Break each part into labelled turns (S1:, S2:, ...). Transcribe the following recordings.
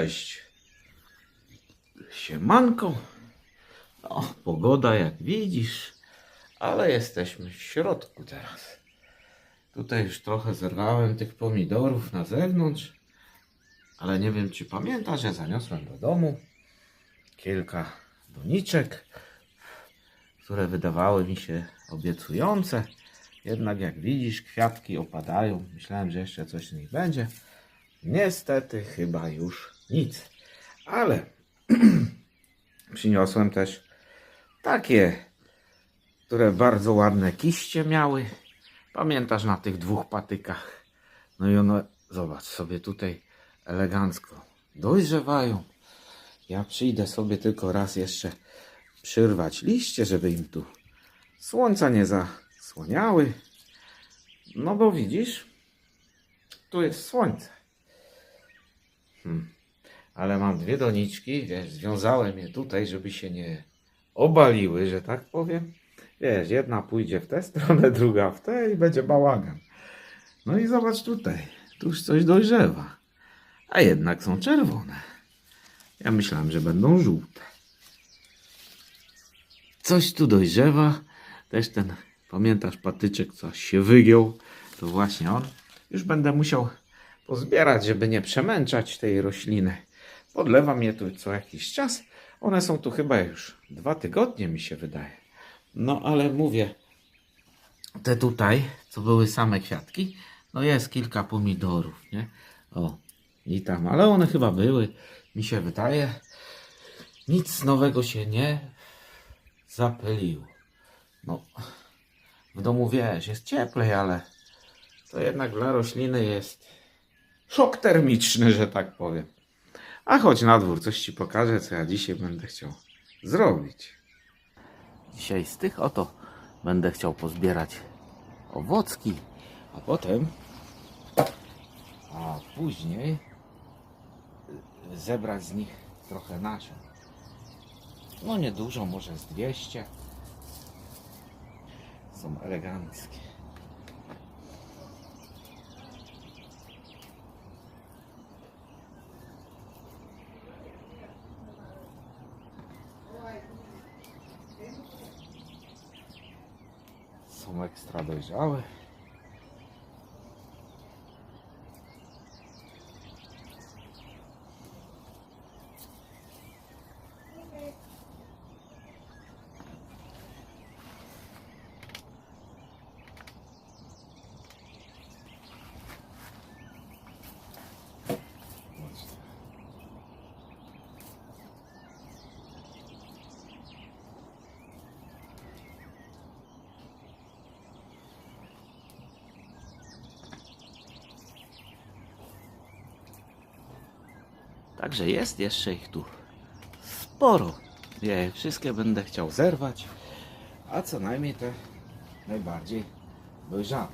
S1: Cześć. Siemanko. No, pogoda jak widzisz, ale jesteśmy w środku teraz. Tutaj już trochę zerwałem tych pomidorów na zewnątrz, ale nie wiem czy pamiętasz, że zaniosłem do domu kilka doniczek, które wydawały mi się obiecujące. Jednak jak widzisz, kwiatki opadają. Myślałem, że jeszcze coś z nich będzie. Niestety chyba już nic. Ale przyniosłem też takie, które bardzo ładne kiście miały. Pamiętasz na tych dwóch patykach? No i one, zobacz sobie tutaj elegancko dojrzewają. Ja przyjdę sobie tylko raz jeszcze przyrwać liście, żeby im tu słońca nie zasłaniały. No bo widzisz, tu jest słońce. Hmm. Ale mam dwie doniczki, wiesz, związałem je tutaj, żeby się nie obaliły, że tak powiem. Wiesz, jedna pójdzie w tę stronę, druga w tę i będzie bałagan. No i zobacz tutaj, tu już coś dojrzewa. A jednak są czerwone. Ja myślałem, że będą żółte. Coś tu dojrzewa. Też ten, pamiętasz, patyczek coś się wygiął. To właśnie on. Już będę musiał pozbierać, żeby nie przemęczać tej rośliny. Podlewam je tu co jakiś czas. One są tu chyba już dwa tygodnie, mi się wydaje. No ale mówię, te tutaj, co były same kwiatki, no jest kilka pomidorów, nie? O, i tam, ale one chyba były, mi się wydaje. Nic nowego się nie zapyliło. No, w domu wiesz, jest cieplej, ale to jednak dla rośliny jest szok termiczny, że tak powiem. A chodź na dwór, coś ci pokażę, co ja dzisiaj będę chciał zrobić. Dzisiaj z tych oto będę chciał pozbierać owocki, a potem, a później zebrać z nich trochę nasion. No niedużo, może z 200. Są eleganckie. Są ekstra dojrzałe. Także jest jeszcze ich tu sporo. Ja je wszystkie będę chciał zerwać, a co najmniej te najbardziej dojrzałe.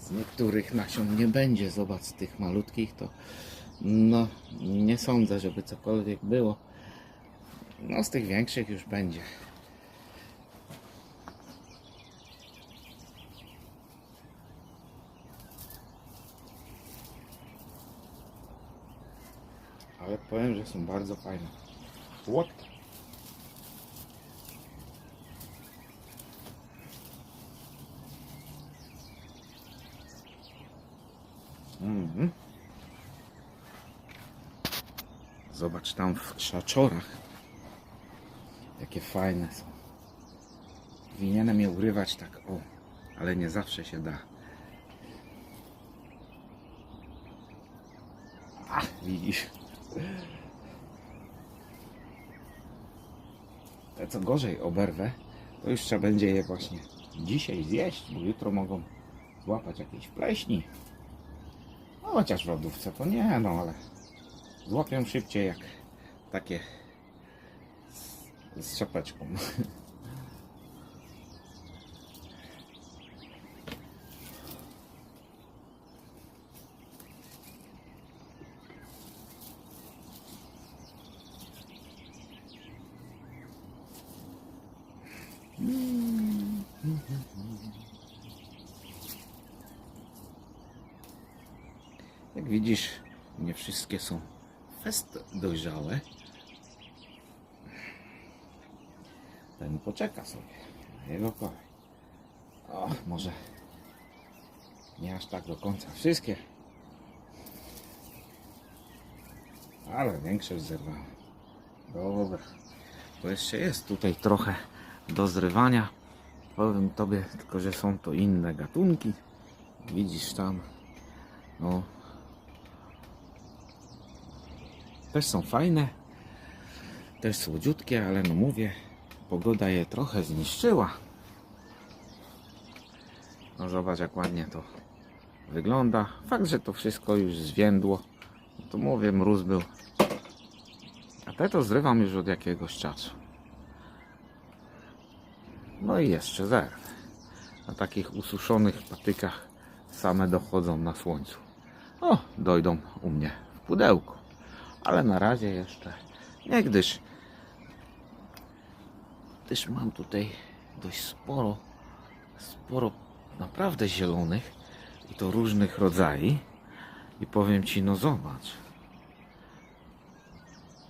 S1: Z niektórych nasion nie będzie, zobacz, tych malutkich to no nie sądzę, żeby cokolwiek było. No z tych większych już będzie. Ale powiem, że są bardzo fajne. What? Mhm. Zobacz tam w krzaczorach. Jakie fajne są. Powinienem je urywać tak o, ale nie zawsze się da. Ach, widzisz. Te co gorzej oberwę, to już trzeba będzie je właśnie dzisiaj zjeść, bo jutro mogą złapać jakieś pleśni. No chociaż w lodówce to nie, no ale złapią szybciej jak takie Isso é prático. Ten poczeka sobie na jego kolej. O, może nie aż tak do końca wszystkie. Ale większość zerwałem. Dobra. To jeszcze jest tutaj trochę do zrywania. Powiem tobie tylko, że są to inne gatunki. Widzisz tam. No. Też są fajne. Też słodziutkie, ale no mówię, pogoda je trochę zniszczyła. No zobacz jak ładnie to wygląda. Fakt, że to wszystko już zwiędło. No to mówię, mróz był. A te to zrywam już od jakiegoś czasu. No i jeszcze zerwę. Na takich ususzonych patykach same dochodzą na słońcu. O, dojdą u mnie w pudełku. Ale na razie jeszcze nie, gdyż, gdyż mam tutaj dość sporo, sporo naprawdę zielonych i to różnych rodzajów. I powiem Ci, no zobacz.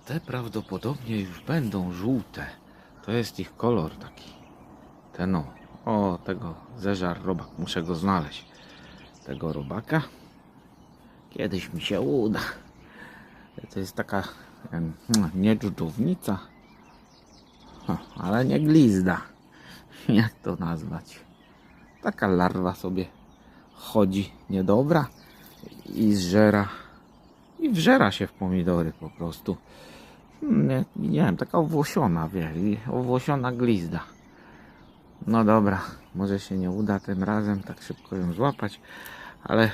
S1: Te prawdopodobnie już będą żółte. To jest ich kolor taki. Ten o. O, tego zeżar robak. Muszę go znaleźć. Tego robaka. Kiedyś mi się uda. To jest taka nie dżdżownica, Ale nie glizda. Jak to nazwać? Taka larwa sobie chodzi niedobra i zżera i wżera się w pomidory po prostu. Nie, nie wiem, taka owłosiona, wie, i owłosiona glizda. No dobra, może się nie uda tym razem tak szybko ją złapać, ale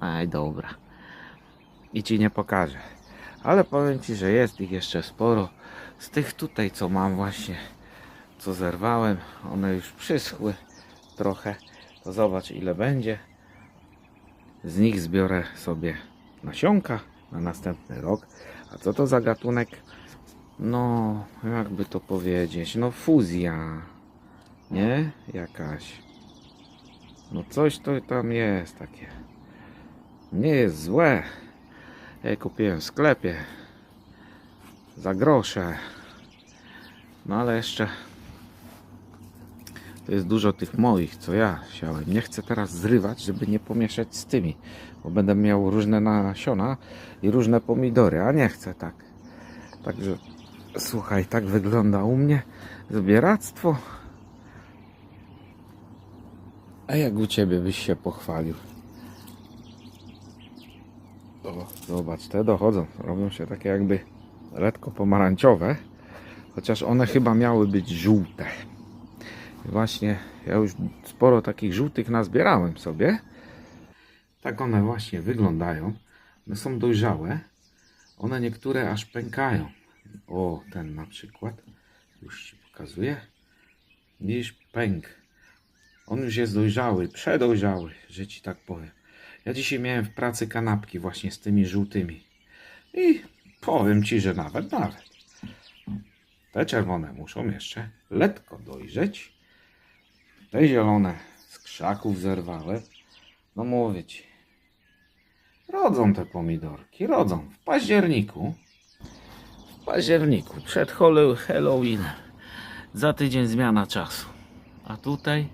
S1: aj dobra. I ci nie pokażę. Ale powiem ci, że jest ich jeszcze sporo. Z tych tutaj, co mam właśnie, co zerwałem, one już przyschły trochę. To zobacz ile będzie. Z nich zbiorę sobie nasionka na następny rok. A co to za gatunek? No, jakby to powiedzieć, no fuzja, nie? Jakaś. No coś to tam jest takie. Nie jest złe. Ja je kupiłem w sklepie za grosze. No ale jeszcze to jest dużo tych moich, co ja siałem. Nie chcę teraz zrywać, żeby nie pomieszać z tymi, bo będę miał różne nasiona i różne pomidory, a nie chcę tak. Także słuchaj, tak wygląda u mnie zbieractwo. A jak u ciebie byś się pochwalił? O, zobacz, te dochodzą. Robią się takie jakby letko pomarańczowe, chociaż one chyba miały być żółte. Właśnie ja już sporo takich żółtych nazbierałem sobie. Tak one właśnie wyglądają. One są dojrzałe. One niektóre aż pękają. O, ten na przykład. Już Ci pokazuję. Widzisz, pęk. On już jest dojrzały, przedojrzały, że Ci tak powiem. Ja dzisiaj miałem w pracy kanapki właśnie z tymi żółtymi. I powiem Ci, że nawet, nawet. Te czerwone muszą jeszcze letko dojrzeć. Te zielone z krzaków zerwałem. No mówię Ci. Rodzą te pomidorki, rodzą. W październiku. W październiku, przed Hall- Halloweenem. Za tydzień zmiana czasu. A tutaj,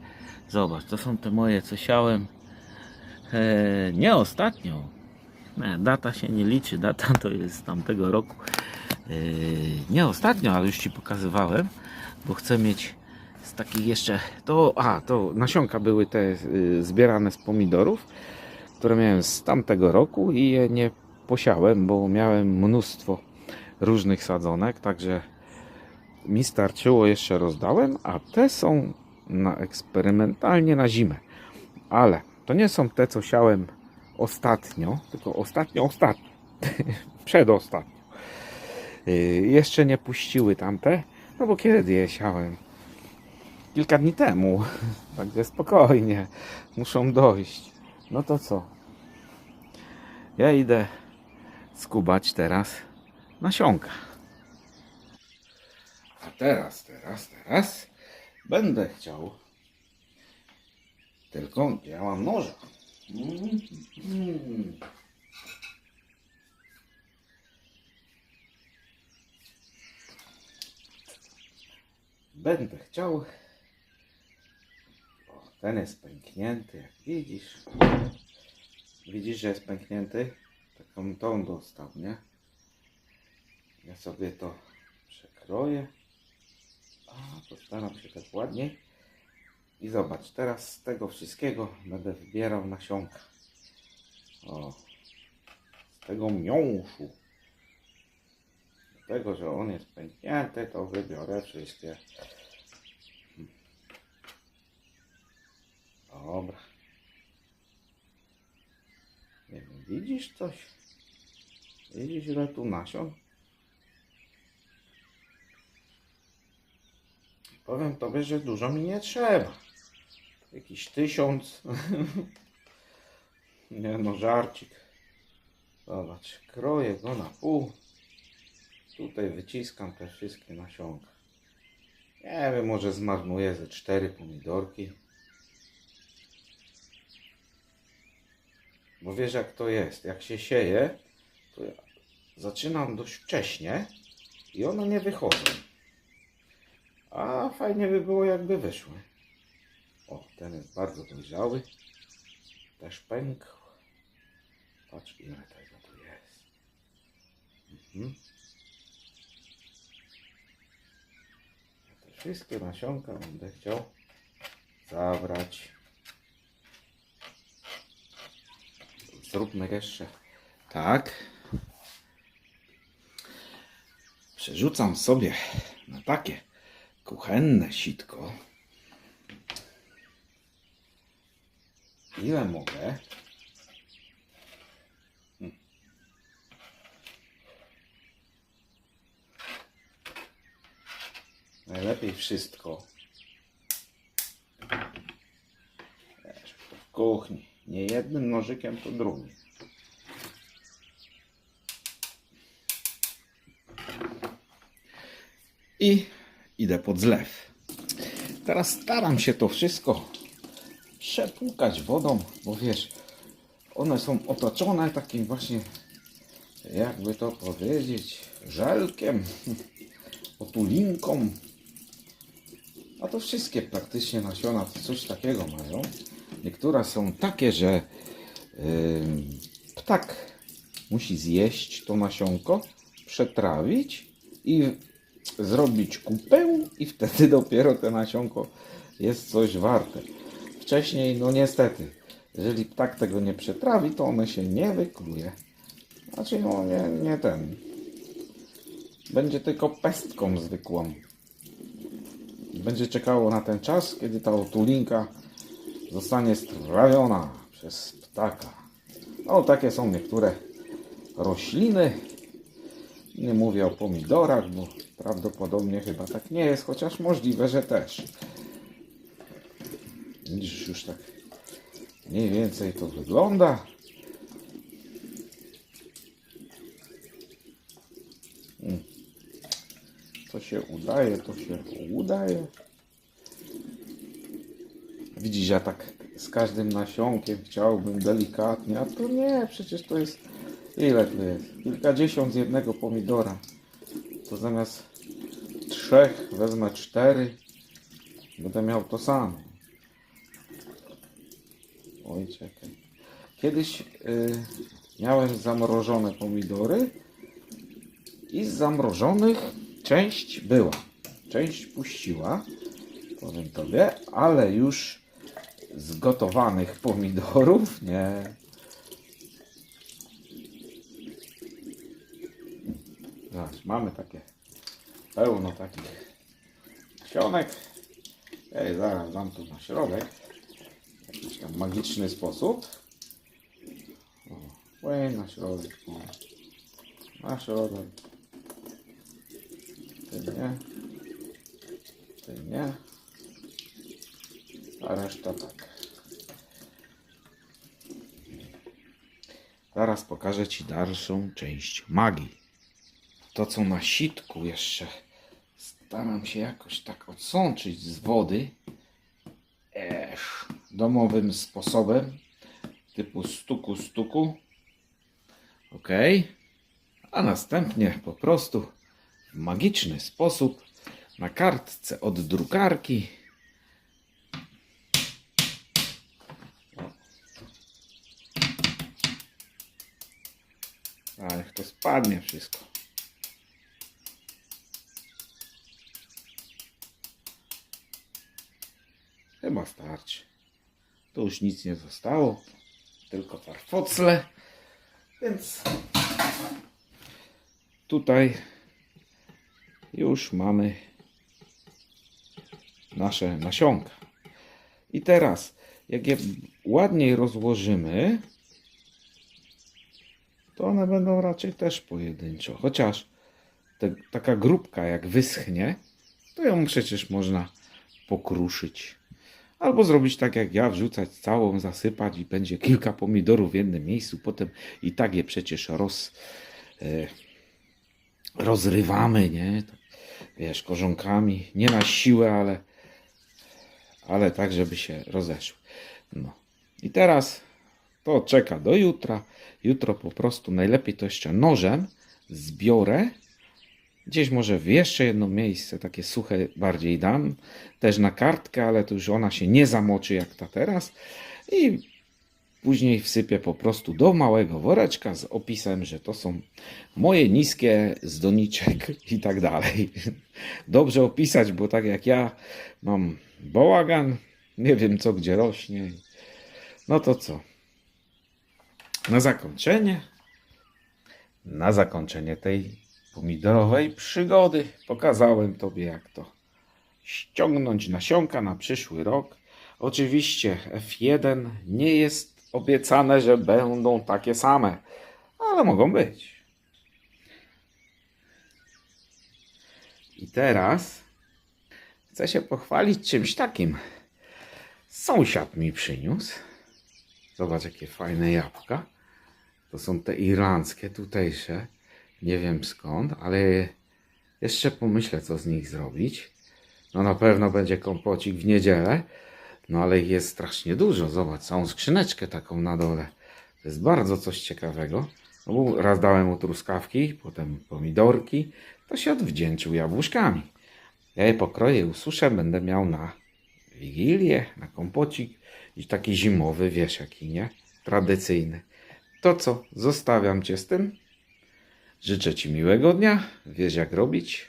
S1: zobacz, to są te moje, co siałem e, nie ostatnio. Nie, data się nie liczy, data to jest z tamtego roku. E, nie ostatnio, ale już Ci pokazywałem, bo chcę mieć z takich jeszcze, to, a, to nasionka były te y, zbierane z pomidorów, które miałem z tamtego roku i je nie posiałem, bo miałem mnóstwo różnych sadzonek, także mi starczyło, jeszcze rozdałem, a te są na eksperymentalnie na zimę. Ale to nie są te, co siałem ostatnio, tylko ostatnio, ostatnio, przedostatnio. Yy, jeszcze nie puściły tamte, no bo kiedy je siałem? Kilka dni temu. Także spokojnie, muszą dojść. No to co? Ja idę skubać teraz nasionka. teraz, teraz, teraz będę chciał. Tylko ja mam. Będę chciał. O, ten jest pęknięty, jak widzisz. Widzisz, że jest pęknięty? Taką tą dostał, nie? Ja sobie to przekroję. A, postaram się tak ładniej. I zobacz, teraz z tego wszystkiego będę wybierał nasionka. O, z tego miąższu. Dlatego, że on jest pęknięty, to wybiorę wszystkie. Dobra. Nie wiem, widzisz coś? Widzisz ile tu nasion? Powiem tobie, że dużo mi nie trzeba. Jakiś tysiąc. nie no, żarcik. Zobacz, kroję go na pół. Tutaj wyciskam te wszystkie nasionka. Nie wiem, może zmarnuję ze cztery pomidorki. Bo wiesz jak to jest. Jak się sieje, to ja zaczynam dość wcześnie i one nie wychodzą. A fajnie by było jakby wyszły. O, ten jest bardzo dojrzały. Też pękł. Patrz ile tego tu jest. Mhm. Te wszystkie nasionka będę chciał zabrać. Zróbmy jeszcze tak. Przerzucam sobie na takie kuchenne sitko. Ile mogę? Hmm. Najlepiej wszystko. W kuchni. Nie jednym nożykiem, to drugim. I idę pod zlew. Teraz staram się to wszystko przepłukać wodą, bo wiesz, one są otoczone takim właśnie, jakby to powiedzieć, żelkiem, otulinką. A to wszystkie praktycznie nasiona coś takiego mają. Niektóre są takie, że yy, ptak musi zjeść to nasionko, przetrawić i zrobić kupę i wtedy dopiero te nasionko jest coś warte. Wcześniej, no niestety, jeżeli ptak tego nie przetrawi, to one się nie wykluje. Znaczy, no nie, nie ten. Będzie tylko pestką zwykłą. Będzie czekało na ten czas, kiedy ta otulinka zostanie strawiona przez ptaka. No, takie są niektóre rośliny. Nie mówię o pomidorach, bo prawdopodobnie chyba tak nie jest, chociaż możliwe, że też. Widzisz, już tak mniej więcej to wygląda. Mm. Co się udaje, to się udaje. Widzisz, ja tak z każdym nasionkiem chciałbym delikatnie, a to nie, przecież to jest ile tu jest? Kilkadziesiąt z jednego pomidora. To zamiast trzech wezmę cztery, będę miał to samo. Oj, czekaj. Kiedyś y, miałem zamrożone pomidory i z zamrożonych część była. Część puściła, powiem tobie, ale już z gotowanych pomidorów nie. Zobacz, mamy takie pełno takich nasionek. Ej, zaraz dam tu na środek. Tam magiczny sposób. O, na środek. O. Na środek. Ty nie. Ty nie. A reszta tak. Zaraz pokażę Ci dalszą część magii. To, co na sitku jeszcze Staram się jakoś tak odsączyć z wody. Domowym sposobem. Typu stuku, stuku. Ok. A następnie po prostu w magiczny sposób na kartce od drukarki A niech to spadnie wszystko. Chyba starczy. Tu już nic nie zostało. Tylko farfocle. Więc tutaj już mamy nasze nasionka. I teraz, jak je ładniej rozłożymy, to one będą raczej też pojedynczo. Chociaż te, taka grupka jak wyschnie, to ją przecież można pokruszyć. Albo zrobić tak jak ja, wrzucać całą, zasypać i będzie kilka pomidorów w jednym miejscu. Potem i tak je przecież roz, e, rozrywamy, nie? Tak, Wiesz, korzonkami. Nie na siłę, ale, ale tak, żeby się rozeszły. No. I teraz to czeka do jutra. Jutro po prostu najlepiej to jeszcze nożem zbiorę. Gdzieś może w jeszcze jedno miejsce, takie suche bardziej dam. Też na kartkę, ale to już ona się nie zamoczy jak ta teraz. I później wsypię po prostu do małego woreczka z opisem, że to są moje niskie z doniczek i tak dalej. Dobrze opisać, bo tak jak ja mam bałagan, nie wiem co gdzie rośnie. No to co? Na zakończenie, na zakończenie tej pomidorowej przygody pokazałem Tobie jak to ściągnąć nasionka na przyszły rok. Oczywiście F1 nie jest obiecane, że będą takie same, ale mogą być. I teraz chcę się pochwalić czymś takim. Sąsiad mi przyniósł. Zobacz, jakie fajne jabłka. To są te irlandzkie, tutejsze. Nie wiem skąd, ale jeszcze pomyślę, co z nich zrobić. No na pewno będzie kompocik w niedzielę. No ale ich jest strasznie dużo. Zobacz, całą skrzyneczkę taką na dole. To jest bardzo coś ciekawego. No bo raz dałem mu truskawki, potem pomidorki. To się odwdzięczył jabłuszkami. Ja je pokroję, ususzę, będę miał na wigilię, na kompocik i taki zimowy, wiesz jaki, nie? Tradycyjny. To co, zostawiam Cię z tym. Życzę Ci miłego dnia, wiesz jak robić.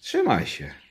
S1: Trzymaj się.